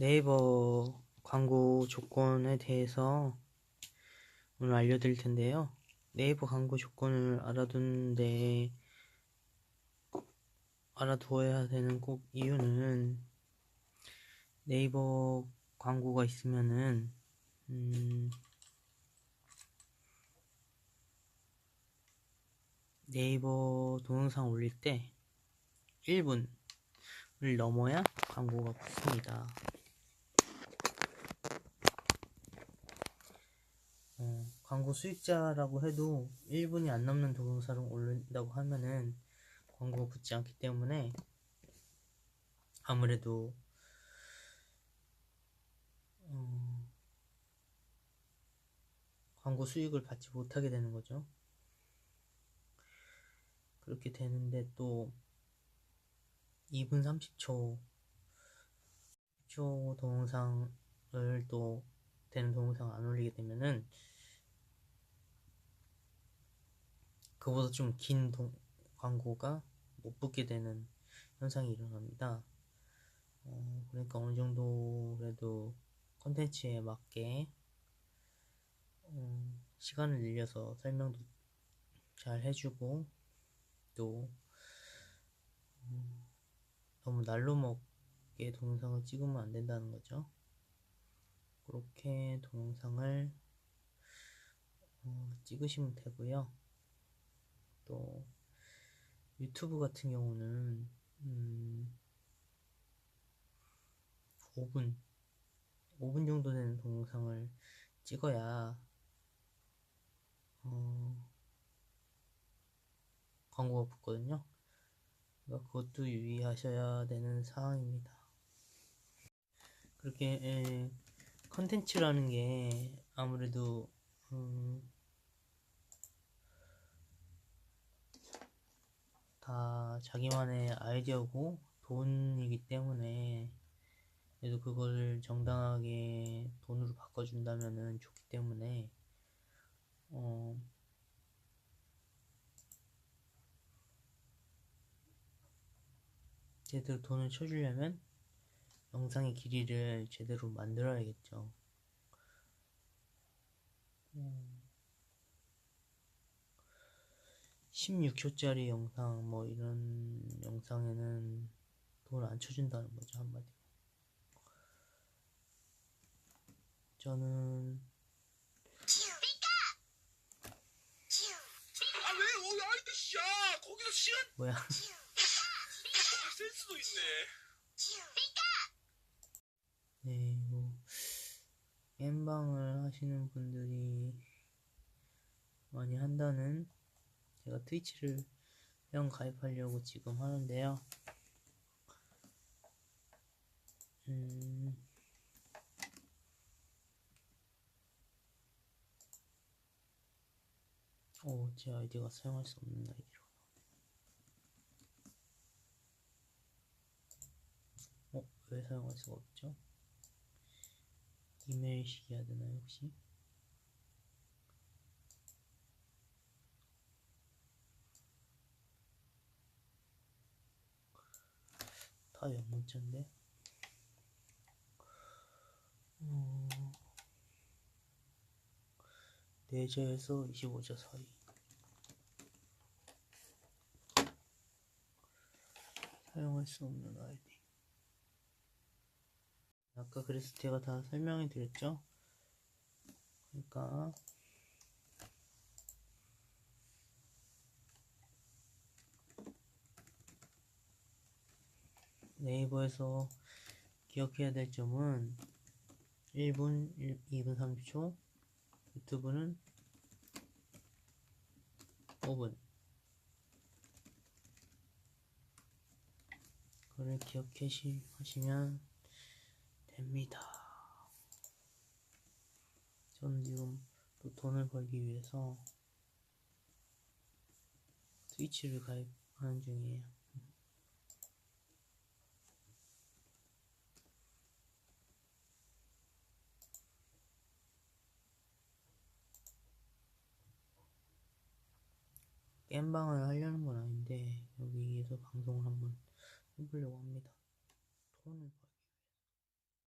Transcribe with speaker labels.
Speaker 1: 네이버 광고 조건에 대해서 오늘 알려드릴 텐데요. 네이버 광고 조건을 알아두는데 알아두어야 되는 꼭 이유는 네이버 광고가 있으면은 음, 네이버 동영상 올릴 때 1분을 넘어야 광고가 붙습니다. 어, 광고 수익자라고 해도 1분이 안 넘는 동영상을 올린다고 하면은 광고가 붙지 않기 때문에 아무래도 어, 광고 수익을 받지 못하게 되는 거죠. 그렇게 되는데 또 2분 30초 10초 동영상을 또 되는 동영상을 안 올리게 되면은 그보다 좀 긴 광고가 못 붙게 되는 현상이 일어납니다. 어, 그러니까 어느 정도 그래도 컨텐츠에 맞게 어, 시간을 늘려서 설명도 잘 해주고 또 어, 너무 날로 먹게 동영상을 찍으면 안 된다는 거죠. 그렇게 동영상을 어, 찍으시면 되고요. 또 유튜브 같은 경우는 음, 5분 5분 정도 되는 동영상을 찍어야 어, 광고가 붙거든요. 그러니까 그것도 유의하셔야 되는 사항입니다. 그렇게 컨텐츠라는 게 아무래도 음, 다 자기만의 아이디어고 돈이기 때문에 그래도 그걸 정당하게 돈으로 바꿔준다면 좋기 때문에 어, 제대로 돈을 쳐주려면 영상의 길이를 제대로 만들어야겠죠. 음, 16초짜리 영상 뭐 이런 영상에는 돈을 안 쳐준다는 거죠 한마디로. 저는
Speaker 2: 아 거기서 시간
Speaker 1: 뭐야
Speaker 2: 어, 센스도 있네.
Speaker 1: 네, 뭐 엠방을 하시는 분들이 많이 한다는 제가 트위치를 회원 가입하려고 지금 하는데요. 음, 오, 제 아이디가 사용할 수 없는 아이디로. 어, 왜 사용할 수가 없죠? 이메일식 해야 되나요, 혹시? 다 영문자인데? 어... 4자에서 25자 사이. 사용할 수 없는 아이디. 아까 그래서 제가 다 설명해 드렸죠? 그러니까 네이버에서 기억해야 될 점은 1분, 1, 2분 30초 유튜브는 5분. 그걸 기억하시면 됩니다. 저는 지금 또 돈을 벌기 위해서 트위치를 가입하는 중이에요 겜방을 하려는 건 아닌데 여기에서 방송을 한번 해보려고 합니다. 돈을